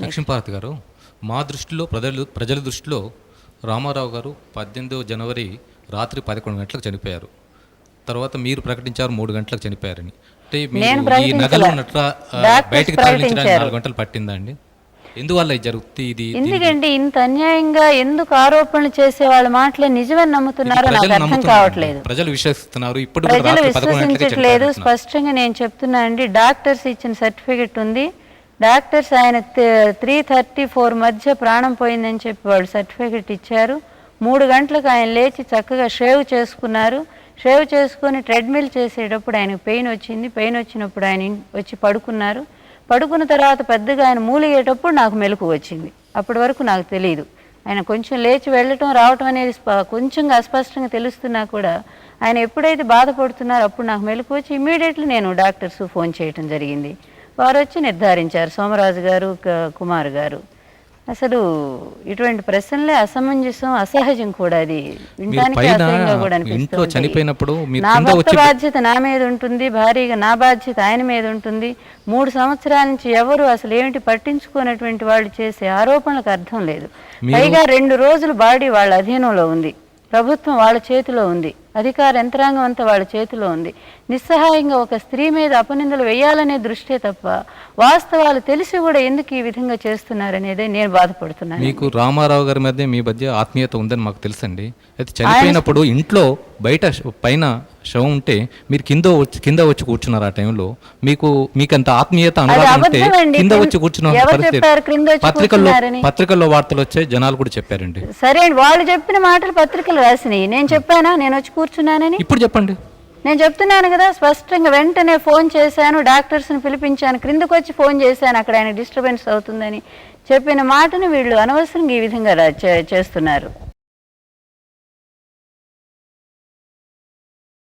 లక్ష్మీపార్వతి గారు మా దృష్టిలో ప్రజలు ప్రజల దృష్టిలో రామారావు గారు పద్దెనిమిదవ జనవరి రాత్రి పదకొండు గంటలకు చనిపోయారు. తర్వాత మీరు ప్రకటించారు మూడు గంటలకు చనిపోయారని. అంటే మీరు ఈ. నగలు బయటికి తరలించడానికి. నాలుగు గంటలు పట్టిందా అండి? ఎందువల్ల ఇది జరుగుతుంది ఇది? ఎందుకంటే ఇంత అన్యాయంగా ఎందుకు ఆరోపణలు చేసే వాళ్ళ మాటలే నిజమని నమ్ముతున్నారో నాకు ప్రజలు అర్థం. కావట్లేదు. ప్రజలు విశ్వసిస్తున్నారు. ఇప్పుడు ప్రజలు విశ్వసించట్లేదు. స్పష్టంగా నేను చెప్తున్నానండి డాక్టర్స్ ఇచ్చిన సర్టిఫికెట్ ఉంది. డాక్టర్స్ ఆయన త్రీ థర్టీ ఫోర్ మధ్య ప్రాణం పోయిందని చెప్పి వాళ్ళు సర్టిఫికెట్ ఇచ్చారు. మూడు గంటలకు ఆయన లేచి చక్కగా షేవ్ చేసుకున్నారు. షేవ్ చేసుకొని ట్రెడ్మిల్ చేసేటప్పుడు ఆయనకు పెయిన్ వచ్చింది. పెయిన్ వచ్చినప్పుడు ఆయన వచ్చి పడుకున్నారు. పడుకున్న తర్వాత పెద్దగా ఆయన మూలిగేటప్పుడు నాకు మెలకు వచ్చింది. అప్పటి వరకు నాకు తెలియదు ఆయన కొంచెం లేచి వెళ్ళటం రావటం అనేది స్ప- కొంచెంగా అస్పష్టంగా తెలుస్తున్నా కూడా ఆయన ఎప్పుడైతే బాధపడుతున్నారో అప్పుడు నాకు మెలకు వచ్చి ఇమీడియట్లీ నేను డాక్టర్స్ ఫోన్ చేయటం జరిగింది. వారు వచ్చి నిర్ధారించారు సోమరాజు గారు కుమార్ గారు. అసలు ఇటువంటి ప్రశ్నలే అసమంజసం అసహజం కూడా అది. వినడానికి పైన అసహ్యంగా కూడా ఇంట్లో చనిపోయినప్పుడు నా భర్త బాధ్యత నా మీద ఉంటుంది భారీగా నా బాధ్యత ఆయన మీద ఉంటుంది. మూడు సంవత్సరాల నుంచి ఎవరు అసలు ఏమిటి పట్టించుకున్నటువంటి వాళ్ళు చేసే ఆరోపణలకు అర్థం లేదు. పైగా రెండు రోజులు బాడీ వాళ్ళ అధీనంలో ఉంది. ప్రభుత్వం వాళ్ళ చేతిలో ఉంది. అధికార యంత్రాంగం అంతా వాళ్ళ చేతిలో ఉంది. నిస్సహాయంగా ఒక స్త్రీ మీద అపనిందలు వేయాలనే దృష్టే తప్ప వాస్తవాలు తెలిసి కూడా ఎందుకు ఈ విధంగా చేస్తున్నారనేదే నేను బాధపడుతున్నాను. మీకు రామారావు గారి మధ్య మీ మధ్య ఆత్మీయత ఉందని మాకు తెలుసండి. అయితే చనిపోయినప్పుడు ఇంట్లో బయట పైన శవం ఉంటే మీరు కింద వచ్చి కింద వచ్చి కూర్చున్నారు ఆ టైంలో. మీకు మీకు అంత ఆత్మీయత అనురాగం ఉంటే. కింద వచ్చి కూర్చున్న పరిస్థితి వచ్చి పత్రికల్లో? పత్రికల్లో వార్తలు వచ్చాయి జనాలు కూడా చెప్పారండి. సరే అండి వాళ్ళు చెప్పిన మాటలు పత్రికలు రాసినాయి నేను చెప్పానా? నేను వచ్చి కూర్చున్నానని? ఇప్పుడు చెప్పండి. నేను చెప్తున్నాను కదా స్పష్టంగా వెంటనే ఫోన్ చేశాను డాక్టర్స్ని పిలిపించాను క్రిందకు వచ్చి ఫోన్ చేశాను అక్కడ ఆయన డిస్టర్బెన్స్ అవుతుందని చెప్పిన మాటను వీళ్ళు అనవసరంగా ఈ విధంగా చేస్తున్నారు.